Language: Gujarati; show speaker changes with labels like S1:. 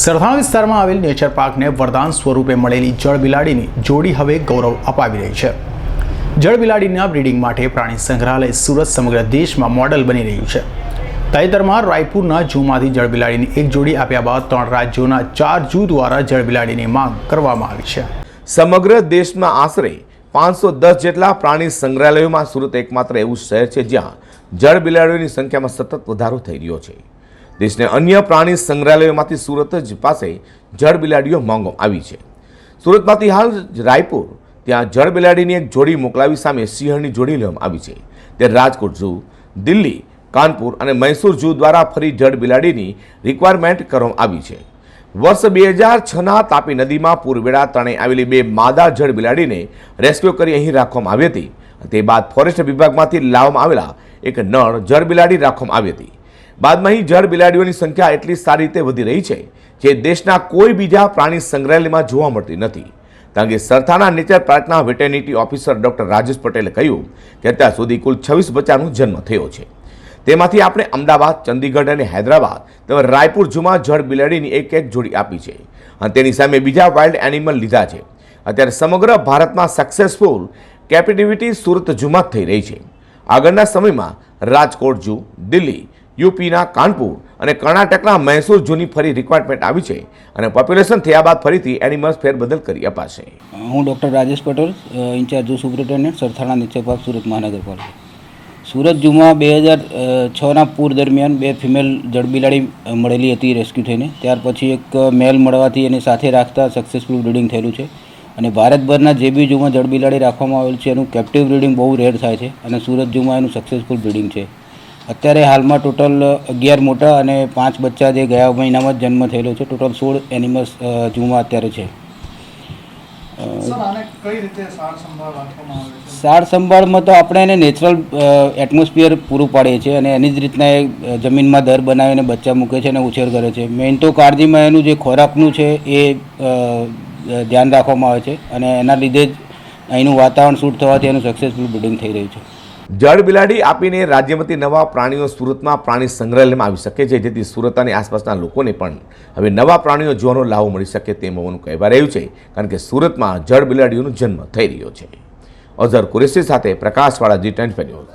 S1: સરથાણા વિસ્તારમાં આવેલ નેચર પાર્કને વરદાન સ્વરૂપે મળેલી જળ બિલાડીની જોડી હવે ગૌરવ અપાવી રહી છે. જળ બિલાડીના બ્રીડિંગ માટે પ્રાણી સંગ્રહાલય સુરત સમગ્ર દેશમાં મોડલ બની રહ્યું છે. તાજેતરમાં રાયપુરના ઝૂમાંથી જળ બિલાડીની એક જોડી આપ્યા બાદ ત્રણ રાજ્યોના ચાર જૂ દ્વારા જળ બિલાડીની માંગ કરવામાં આવી છે.
S2: સમગ્ર દેશમાં આશરે પાંચસો દસ જેટલા પ્રાણી સંગ્રહાલયોમાં સુરત એકમાત્ર એવું શહેર છે જ્યાં જળ બિલાડીઓની સંખ્યામાં સતત વધારો થઈ રહ્યો છે. દેશને અન્ય પ્રાણી સંગ્રહાલયોમાંથી સુરત જ પાસે જળ બિલાડીઓ માંગવામાં આવી છે. સુરતમાંથી હાલ રાયપુર ત્યાં જળ બિલાડીની એક જોડી મોકલાવી સામે સિંહણની જોડી લેવામાં આવી છે. ત્યારે રાજકોટ ઝૂ, દિલ્હી, કાનપુર અને મૈસૂર ઝૂ દ્વારા ફરી જળ બિલાડીની રિક્વાયરમેન્ટ કરવામાં આવી છે. વર્ષ બે હજાર છના તાપી નદીમાં પૂરવેળા તણે આવેલી બે માદા જળ બિલાડીને રેસ્ક્યુ કરી અહીં રાખવામાં આવી હતી. તે બાદ ફોરેસ્ટ વિભાગમાંથી લાવવામાં આવેલા એક નળ જળ બિલાડી રાખવામાં આવી હતી. બાદમાં અહીં જળ બિલાડીઓની સંખ્યા એટલી સારી રીતે વધી રહી છે જે દેશના કોઈ બીજા પ્રાણી સંગ્રહાલયમાં જોવા મળતી નથી. કારણ કે સરથાના નેચર પાર્કના વેટેનિટી ઓફિસર ડોક્ટર રાજેશ પટેલે કહ્યું કે અત્યાર સુધી કુલ છવ્વીસ બચ્ચાનો જન્મ થયો છે. તેમાંથી આપણે અમદાવાદ, ચંદીગઢ અને હૈદરાબાદ તેમજ રાયપુર ઝૂમાં જળ બિલાડીની એક એક જોડી આપી છે અને તેની સામે બીજા વાઇલ્ડ એનિમલ લીધા છે. અત્યારે સમગ્ર ભારતમાં સક્સેસફુલ કેપિટિવિટી સુરત ઝૂમાં જ થઈ રહી છે. આગળના સમયમાં રાજકોટ ઝૂ દિલ્હી યુપીના કાનપુર અને કર્ણાટકના મૈસૂર જૂની ફરી રિક્વાયરમેન્ટ આવી છે અને પોપ્યુલેશન થયા બાદ ફરીથી એનિમલ્સ ફેરબદલ કરી અપાશે.
S3: હું doctor Rajesh Patel incharge superintendent Sarthana nature park Surat મહાનગરપાલિકા સુરત જૂમાં બે હજાર છના પૂર દરમિયાન બે ફિમેલ જળબિલાડી મળેલી હતી રેસ્ક્યુ થઈને. ત્યાર પછી એક મેલ મળવાથી એને સાથે રાખતા સક્સેસફુલ બ્રિડિંગ થયેલું છે. અને ભારતભરના જે બી જૂમાં જળબિલાડી રાખવામાં આવેલ છે, એનું કેપ્ટિવ બ્રિડિંગ બહુ રેર થાય છે અને સુરત જૂમાં એનું સક્સેસફુલ બ્રિડિંગ છે. અત્યારે હાલમાં ટોટલ અગિયાર મોટા અને પાંચ બચ્ચા જે ગયા મહિનામાં જ જન્મ થયેલો છે. ટોટલ સોળ એનિમલ્સ ઝૂમાં અત્યારે છે.
S4: સર
S3: સંભાળમાં તો આપણે એને નેચરલ એટમોસ્ફિયર પૂરું પાડીએ છીએ અને એની જ રીતના એ જમીનમાં દર બનાવીને બચ્ચા મૂકે છે અને ઉછેર કરે છે. મેઇન તો કાળજીમાં એનું જે ખોરાકનું છે એ ધ્યાન રાખવામાં આવે છે અને એના લીધે જ અહીંનું વાતાવરણ શૂટ થવાથી એનું સક્સેસફુલ બ્રિડિંગ થઈ રહ્યું છે.
S2: જળ બિલાડી આપીને રાજ્યમાંથી નવા પ્રાણીઓ સુરતમાં પ્રાણી સંગ્રહાલયમાં આવી શકે છે, જેથી સુરત અને આસપાસના લોકોને પણ હવે નવા પ્રાણીઓ જોવાનો લાભ મળી શકે તેમ હોવાનું કહેવાય રહ્યું છે, કારણ કે સુરતમાં જળ બિલાડીઓનો જન્મ થઈ રહ્યો છે. અઝર કુરેશી સાથે પ્રકાશવાળા જી ટેન ન્યૂઝ.